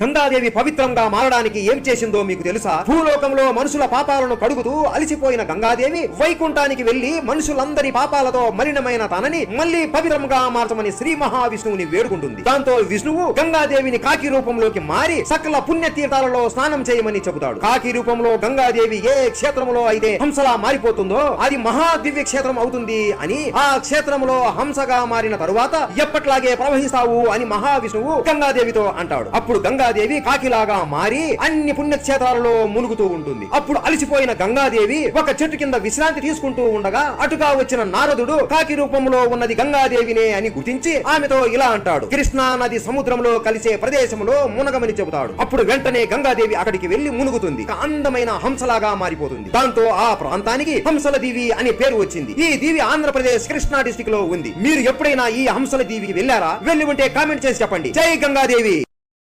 గంగాదేవి పవిత్రంగా మారడానికి ఏం చేసిందో మీకు తెలుసా? భూలోకంలో మనుషుల పాపాలను కడుగుతూ అలిసిపోయిన గంగాదేవి వైకుంఠానికి వెళ్ళి మనుషులందరి పాపాలతో మలినమైన తనని మళ్ళీ పవిత్రంగా మార్చమని శ్రీ మహావిష్ణువుని వేడుకుంటుంది. దాంతో విష్ణువు గంగాదేవిని కాకి రూపంలోకి మారి సకల పుణ్య తీర్థాలలో స్నానం చేయమని చెబుతాడు. కాకి రూపంలో గంగాదేవి ఏ క్షేత్రంలో అయితే హంసలా మారిపోతుందో అది మహా దివ్య క్షేత్రం అవుతుంది అని ఆ క్షేత్రంలో హంసగా మారిన తరువాత ఎప్పట్లాగే ప్రవహిస్తావు అని మహావిష్ణువు గంగాదేవితో అంటాడు. అప్పుడు గంగా గంగాదేవి కాకిలాగా మారి అన్ని పుణ్యక్షేత్రాలలో మునుగుతూ ఉంటుంది. అప్పుడు అలసిపోయిన గంగాదేవి ఒక చెట్టు కింద విశ్రాంతి తీసుకుంటూ ఉండగా అటుగా వచ్చిన నారదుడు కాకి రూపంలో ఉన్నది గంగాదేవినే అని గుర్తించి ఆమెతో ఇలా అంటాడు. కృష్ణా నది సముద్రంలో కలిసే ప్రదేశంలో మునగమని చెబుతాడు. అప్పుడు వెంటనే గంగాదేవి అక్కడికి వెళ్ళి మునుగుతుంది. అందమైన హంసలాగా మారిపోతుంది. దాంతో ఆ ప్రాంతానికి హంసల దీవి అనే పేరు వచ్చింది. ఈ దీవి ఆంధ్రప్రదేశ్ కృష్ణా డిస్టిక్లో ఉంది. మీరు ఎప్పుడైనా ఈ హంసల దీవికి వెళ్ళారా? వెళ్ళి ఉంటే కామెంట్ చేసి చెప్పండి. జై గంగాదేవి!